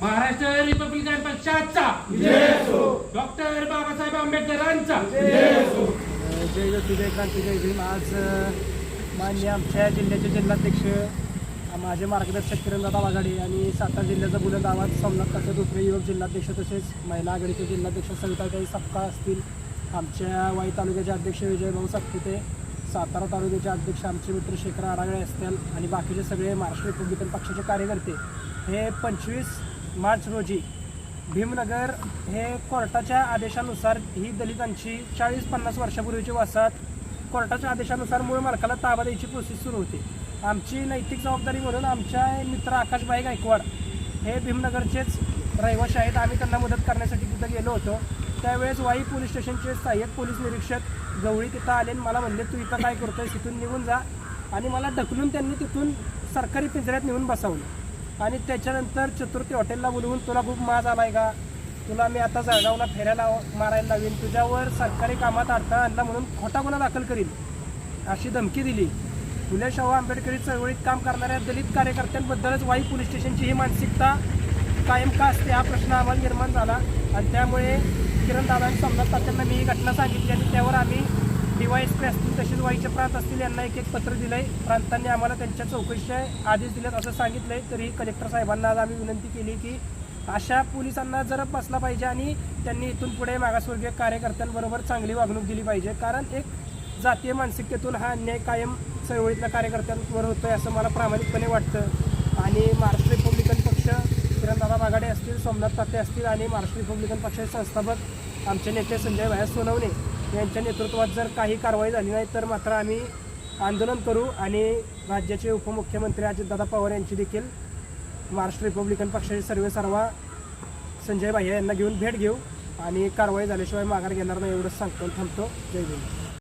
Maharashtra Republican पक्षाचा. Doctor Babasaheb आंबेडकरांचा. जय ज्योतिबा क्रांती जय भीम. आज मान्य आमच्या जिल्ह्याचे जिल्हाध्यक्ष माझे मार्गदर्शक किरणदादा वाघाडे आणि सातारा जिल्ह्याचा बुलंद आवाज सोमनाथ कसं दुसरे युवक जिल्हाध्यक्ष तसेच महिला आघाडीचे जिल्हाध्यक्ष सविताताई सपकाळ असतील. आमच्या वाई तालुक्याचे अध्यक्ष विजयभाऊ सातपुते सातारा तालुक्याचे अध्यक्ष आमचे मित्र शेखर आडागळे असतील आणि बाकीचे सगळे महाराष्ट्र रिपब्लिकन पक्षाचे कार्यकर्ते हे पंचवीस मार्च रोजी भीमनगर हे कोर्टाच्या आदेशानुसार ही दलितांची चाळीस पन्नास वर्षापूर्वीची वसाहत कोर्टाच्या आदेशानुसार मूळ मालकाला ताबा द्यायची प्रोसेस सुरू होती. आमची नैतिक जबाबदारी म्हणून आमच्या मित्र आकाशबाई गायकवाड हे भीमनगरचेच रहिवाशी आहेत. आम्ही त्यांना मदत करण्यासाठी तिथं गेलो होतो. त्यावेळेस वाई पोलीस स्टेशनचे सहाय्यक पोलीस निरीक्षक गवळी तिथं आले आणि मला म्हणले तू इथं काय करतोय? तिथून निघून जा. आणि मला ढकलून त्यांनी तिथून सरकारी पिंजऱ्यात नेऊन बसवलं. आणि त्याच्यानंतर चतुर्थी हॉटेलला बोलवून तुला खूप माज आलाय का? तुला मी आता जळगावला फेऱ्याला मारायला लावीन. तुझ्यावर सरकारी कामात अडथळा आणला म्हणून खोटा गुन्हा दाखल करील अशी धमकी दिली. फुले शाहू आंबेडकरी चळवळीत काम करणाऱ्या दलित कार्यकर्त्यांबद्दलच वाई पोलीस स्टेशनची ही मानसिकता कायम का असते हा प्रश्न आम्हाला निर्माण झाला. आणि त्यामुळे किरण दादा आणि सोमनाथ तात्यांना मी ही घटना सांगितली आणि त्यावर आम्ही डीवायएसपी असतील तसेच वाईचे प्रांत असतील यांना एक एक पत्र दिलंय. प्रांतांनी आम्हाला त्यांच्या चौकशीचे आदेश दिलेत असं सांगितलंय. तरी कलेक्टर साहेबांना आज आम्ही विनंती केली की अशा पोलिसांना जर बसला पाहिजे आणि त्यांनी इथून पुढे मागासवर्गीय कार्यकर्त्यांबरोबर चांगली वागणूक दिली पाहिजे. कारण एक जातीय मानसिकतेतून हा अन्याय कायम चळवळीतल्या कार्यकर्त्यांवर होतोय असं मला प्रामाणिकपणे वाटतं. आणि महाराष्ट्र रिपब्लिकन पक्ष किरणदादा बागाडे असतील सोमनाथ पाते असतील आणि महाराष्ट्र रिपब्लिकन पक्षाचे संस्थापक आमचे नेते संजय भाया सोनवणे यांच्या नेतृत्वात जर काही कारवाई झाली नाही तर मात्र आम्ही आंदोलन करू आणि राज्याचे उपमुख्यमंत्री अजितदादा पवार यांची देखील महाराष्ट्र रिपब्लिकन पक्षाचे सर्वे सर्वा संजय भाई यांना घेऊन भेट घेऊ आणि कारवाई झाल्याशिवाय माघार घेणार नाही एवढंच सांगतो थांबतो. जय भीम